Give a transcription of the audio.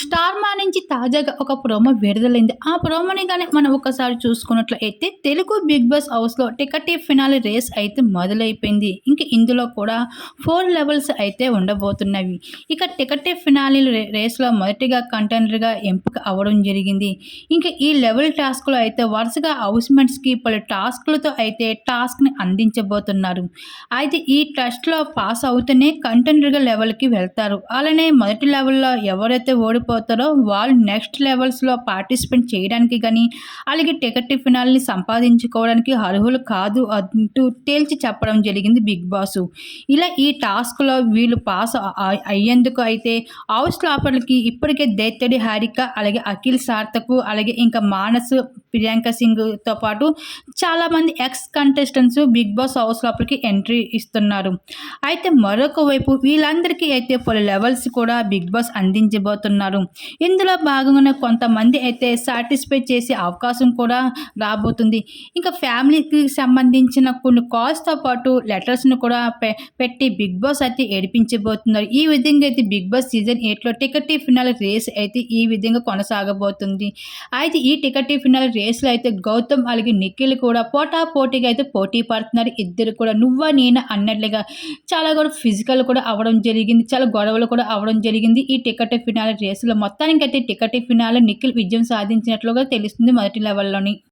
Star మా నుంచి తాజాగా ఒక ప్రోమో విడుదలైంది. ఆ ప్రోమోని కానీ మనం ఒకసారి చూసుకున్నట్లయితే తెలుగు బిగ్ బాస్ హౌస్లో టికెట్ ఫినాలి రేస్ అయితే మొదలైపోయింది. ఇంక ఇందులో కూడా ఫోర్ లెవెల్స్ అయితే ఉండబోతున్నవి. ఇక టికెట్ ఫినాలి రేస్లో మొదటిగా కంటెండర్గా ఎంపిక అవ్వడం జరిగింది. ఇంకా ఈ లెవెల్ టాస్క్లో అయితే వరుసగా హౌస్మెంట్స్కి పలు టాస్క్లతో అయితే టాస్క్ని అందించబోతున్నారు. అయితే ఈ టెస్ట్లో పాస్ అవుతూనే కంటెండర్గా లెవెల్కి వెళ్తారు. అలానే మొదటి లెవెల్లో ఎవరైతే ఓడిపోతారో వాళ్ళు నెక్స్ట్ లెవెల్స్లో పార్టిసిపేట్ చేయడానికి కానీ అలాగే టికెట్ ఫినాల్ని సంపాదించుకోవడానికి అర్హులు కాదు అంటూ తేల్చి చెప్పడం జరిగింది బిగ్ బాస్. ఇలా ఈ టాస్క్లో వీళ్ళు పాస్ అయ్యేందుకు అయితే హౌస్ లోపలికి ఇప్పటికే దేత్తడి హారిక అలాగే అఖిల్ సార్థకు అలాగే ఇంకా మానస్ ప్రియాంక సింగ్తో పాటు చాలామంది ex contestants Bigg Boss house లోపలికి ఎంట్రీ ఇస్తున్నారు. అయితే మరొక వైపు వీళ్ళందరికీ అయితే పలు లెవెల్స్ కూడా బిగ్ బాస్ అందించబోతున్నారు. ఇందులో భాగంగా కొంతమంది అయితే సాటిస్ఫై చేసే అవకాశం కూడా రాబోతుంది. ఇంకా ఫ్యామిలీకి సంబంధించిన కొన్ని కాల్స్తో పాటు లెటర్స్ను కూడా పెట్టి బిగ్ బాస్ అయితే ఏడిపించబోతున్నారు. ఈ విధంగా అయితే బిగ్ బాస్ సీజన్ ఎయిట్లో టికెట్ ఫినాల్ రేస్ అయితే ఈ విధంగా కొనసాగబోతుంది. అయితే ఈ టికెట్ ఫినాల్ రేస్లో అయితే గౌతమ్ అలాగే నిఖిల్ కూడా పోటా పోటీగా అయితే పోటీ పడుతున్నారు. ఇద్దరు కూడా నువ్వా నేను అన్నట్లుగా చాలా కూడా ఫిజికల్ కూడా అవ్వడం జరిగింది. చాలా గొడవలు కూడా అవ్వడం జరిగింది. ఈ టికెట్ ఫినాల్ రేస్లో మొత్తానికి అయితే టికెట్ ఫినాలో నిఖిల్ విజయం సాధించినట్లుగా తెలుస్తుంది మొదటి లెవెల్లోని.